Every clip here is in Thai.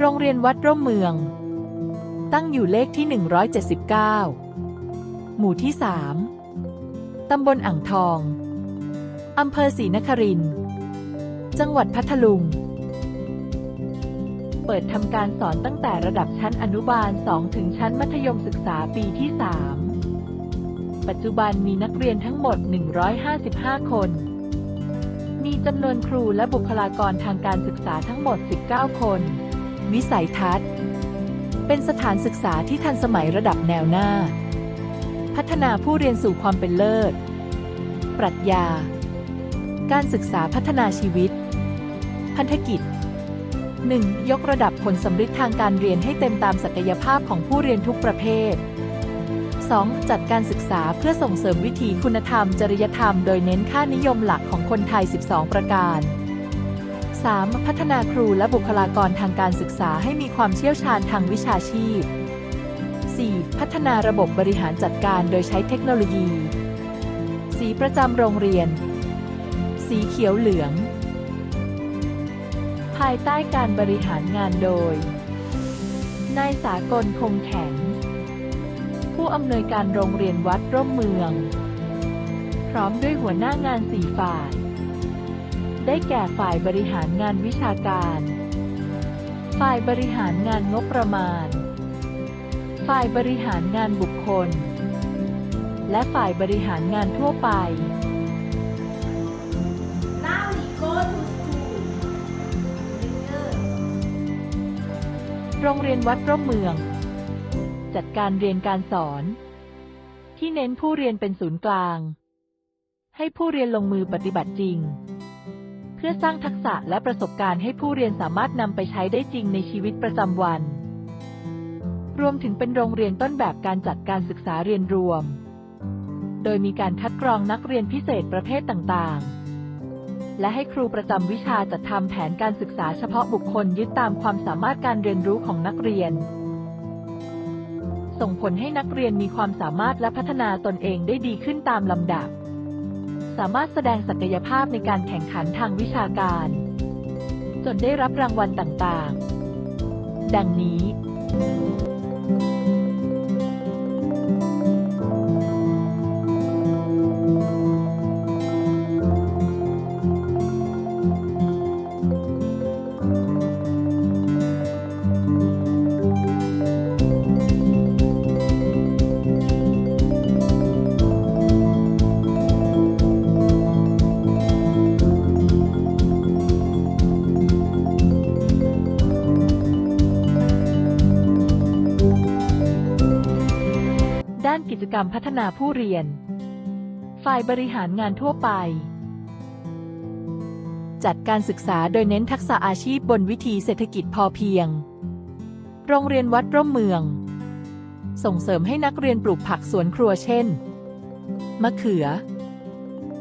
โรงเรียนวัดร่มเมือง ตั้งอยู่เลขที่ 179 หมู่ที่ 3 ตำบลอ่างทอง อำเภอศรีนครินทร์ จังหวัดพัทลุง เปิดทำการสอนตั้งแต่ระดับชั้นอนุบาล 2 ถึงชั้นมัธยมศึกษาปีที่ 3 ปัจจุบันมีนักเรียนทั้งหมด 155 คน มีจำนวนครูและบุคลากรทางการศึกษาทั้งหมด 19 คน วิสัยทัศน์ เป็นสถานศึกษาที่ทันสมัยระดับแนวหน้า พัฒนาผู้เรียนสู่ความเป็นเลิศ ปรัชญา การศึกษาพัฒนาชีวิต พันธกิจ 1. ยกระดับผลสำฤทธิ์ทางการเรียนให้เต็มตามศักยภาพของผู้เรียนทุกประเภท 2. จัดการศึกษาเพื่อส่งเสริมวิถีคุณธรรม จริยธรรม โดยเน้นค่านิยมหลักของคนไทย 12 ประการ 3. พัฒนาครูและบุคลากรทางการศึกษาให้มีความเชี่ยวชาญทางวิชาชีพ 4. พัฒนาระบบบริหารจัดการโดยใช้เทคโนโลยี สีประจำโรงเรียน สีเขียวเหลือง ภายใต้การบริหารงานโดย นายสากลคงแข็ง ผู้อำนวยการโรงเรียนวัดร่มเมือง พร้อมด้วยหัวหน้างานสี่ฝ่าย ได้แก่ฝ่ายบริหารงานวิชาการ ฝ่ายบริหารงานงบประมาณ ฝ่ายบริหารงานบุคคล และฝ่ายบริหารงานทั่วไป โรงเรียนวัดร่มเมือง จัดการเรียนการสอน ที่เน้นผู้เรียนเป็นศูนย์กลาง ให้ผู้เรียนลงมือปฏิบัติจริง เพื่อสร้างทักษะและประสบการณ์ให้ผู้เรียนสามารถนำไปใช้ได้จริงในชีวิตประจำวัน รวมถึงเป็นโรงเรียนต้นแบบการจัดการศึกษาเรียนรวม โดยมีการคัดกรองนักเรียนพิเศษประเภทต่างๆ และให้ครูประจำวิชาจัดทำแผนการศึกษาเฉพาะบุคคลยึดตามความสามารถการเรียนรู้ของนักเรียน ส่งผลให้นักเรียนมีความสามารถและพัฒนาตนเองได้ดีขึ้นตามลำดับ สามารถแสดงศักยภาพในการแข่งขันทางวิชาการ จนได้รับรางวัลต่างๆ ดังนี้ กิจกรรมพัฒนาผู้เรียน ฝ่ายบริหารงานทั่วไป จัดการศึกษาโดยเน้นทักษะอาชีพบนวิธีเศรษฐกิจพอเพียง โรงเรียนวัดร่มเมือง ส่งเสริมให้นักเรียนปลูกผักสวนครัวเช่น มะเขือ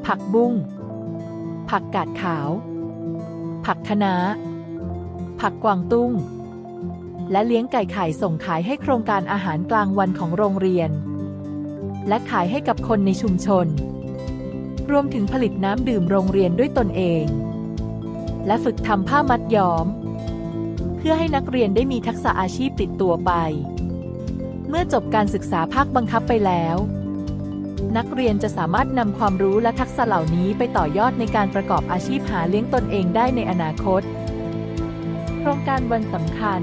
ผักบุ้ง ผักกาดขาว ผักคะน้า ผักกวางตุ้งและเลี้ยงไก่ไข่ส่งขายให้โครงการอาหารกลางวันของโรงเรียน และขายให้กับคนในชุมชน รวมถึงผลิตน้ำดื่มโรงเรียนด้วยตนเอง และฝึกทำผ้ามัดย้อม เพื่อให้นักเรียนได้มีทักษะอาชีพติดตัวไป เมื่อจบการศึกษาภาคบังคับไปแล้ว นักเรียนจะสามารถนำความรู้และทักษะเหล่านี้ไปต่อยอดในการประกอบอาชีพหาเลี้ยงตนเองได้ในอนาคต โครงการวันสำคัญ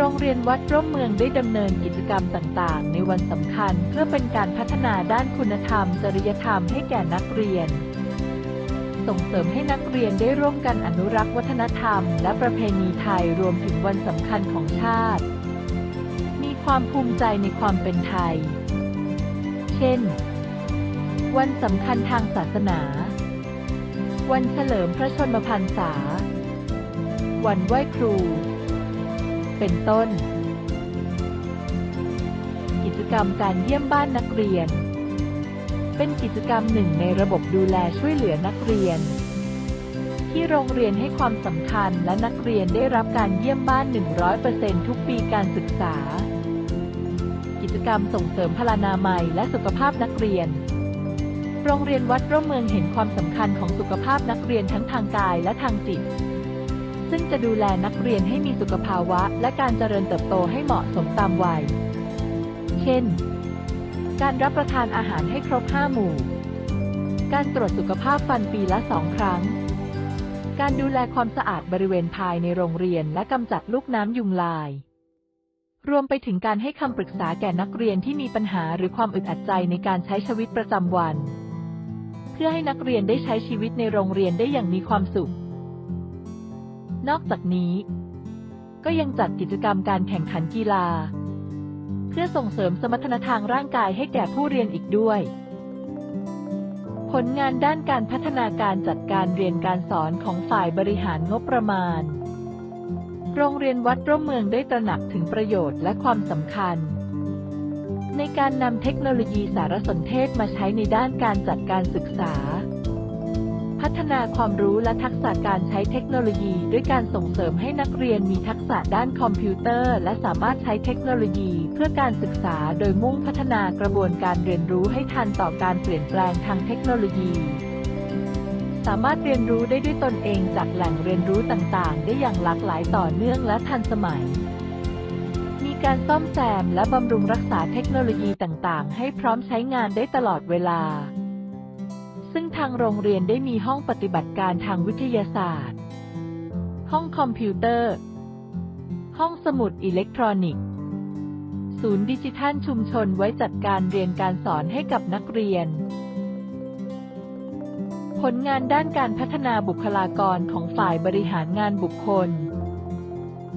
โรงเรียนวัดร่มเมืองได้ดำเนินกิจกรรมต่างๆ ในวันสำคัญเพื่อเป็นการพัฒนาด้านคุณธรรม จริยธรรมให้แก่นักเรียน ส่งเสริมให้นักเรียนได้ร่วมกันอนุรักษ์วัฒนธรรม และประเพณีไทยรวมถึงวันสำคัญของชาติ มีความภูมิใจในความเป็นไทย เช่น วันสำคัญทางศาสนา วันเฉลิมพระชนมพรรษา วันไหว้ครู เป็นต้น กิจกรรมการเยี่ยมบ้านนักเรียน เป็นกิจกรรมหนึ่งในระบบดูแลช่วยเหลือนักเรียน ที่โรงเรียนให้ความสำคัญและนักเรียนได้รับการเยี่ยมบ้าน 100%ทุกปีการศึกษา กิจกรรมส่งเสริมพลานามัยและสุขภาพนักเรียนโรงเรียนวัดร่มเมืองเห็นความสำคัญของสุขภาพนักเรียนทั้งทางกายและทางจิต ซึ่งจะดูแลนักเรียนให้มีสุขภาวะ และการเจริญเติบโตให้เหมาะสมตามวัย เช่น การรับประทานอาหารให้ครบ 5 หมู่ การตรวจสุขภาพฟันปีละ2ครั้ง การดูแลความสะอาดบริเวณภายในโรงเรียนและกำจัดลูกน้ำยุงลาย รวมไปถึงการให้คำปรึกษาแก่นักเรียนที่มีปัญหาหรือความอึดอัดใจในการใช้ชีวิตประจำวัน เพื่อให้นักเรียนได้ใช้ชีวิตในโรงเรียนได้อย่างมีความสุข นอกจากนี้ ก็ยังจัดกิจกรรมการแข่งขันกีฬา เพื่อส่งเสริมสมรรถนะทางร่างกายให้แก่ผู้เรียนอีกด้วย ผลงานด้านการพัฒนาการจัดการเรียนการสอนของฝ่ายบริหารงบประมาณ โรงเรียนวัดร่มเมืองได้ตระหนักถึงประโยชน์และความสำคัญในการนำเทคโนโลยีสารสนเทศมาใช้ในด้านการจัดการศึกษา พัฒนาความรู้และทักษะการใช้เทคโนโลยี ด้วยการส่งเสริมให้นักเรียนมีทักษะด้านคอมพิวเตอร์ และสามารถใช้เทคโนโลยี เพื่อการศึกษาโดยมุ่งพัฒนากระบวนการเรียนรู้ให้ทันต่อการเปลี่ยนแปลงทางเทคโนโลยี สามารถเรียนรู้ได้ด้วยตนเองจากแหล่งเรียนรู้ต่างๆ ได้อย่างหลากหลายต่อเนื่องและทันสมัยมีการซ่อมแซมและบำรุงรักษาเทคโนโลยีต่าง ๆ ให้พร้อมใช้งานได้ตลอดเวลา ซึ่งทางโรงเรียนได้มีห้องปฏิบัติการทางวิทยาศาสตร์ ห้องคอมพิวเตอร์ ห้องสมุดอิเล็กทรอนิกส์ ศูนย์ดิจิทัลชุมชนไว้จัดการเรียนการสอนให้กับนักเรียน ผลงานด้านการพัฒนาบุคลากรของฝ่ายบริหารงานบุคคล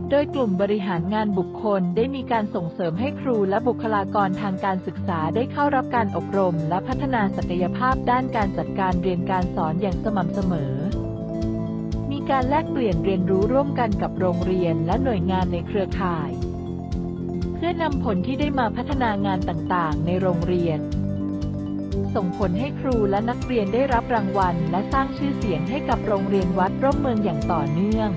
โดยกลุ่มบริหารงานบุคคลได้มีการส่งเสริมให้ครูและบุคลากรทางการศึกษาได้เข้ารับการอบรม และพัฒนาศักยภาพด้านการจัดการเรียนการสอนอย่างสม่ำเสมอ มีการแลกเปลี่ยนเรียนรู้ร่วมกันกับโรงเรียนและหน่วยงานในเครือข่าย เพื่อนำผลที่ได้มาพัฒนางานต่างๆ ในโรงเรียน ส่งผลให้ครูและนักเรียนได้รับรางวัล และสร้างชื่อเสียงให้กับโรงเรียนวัดร่มเมืองอย่างต่อเนื่อง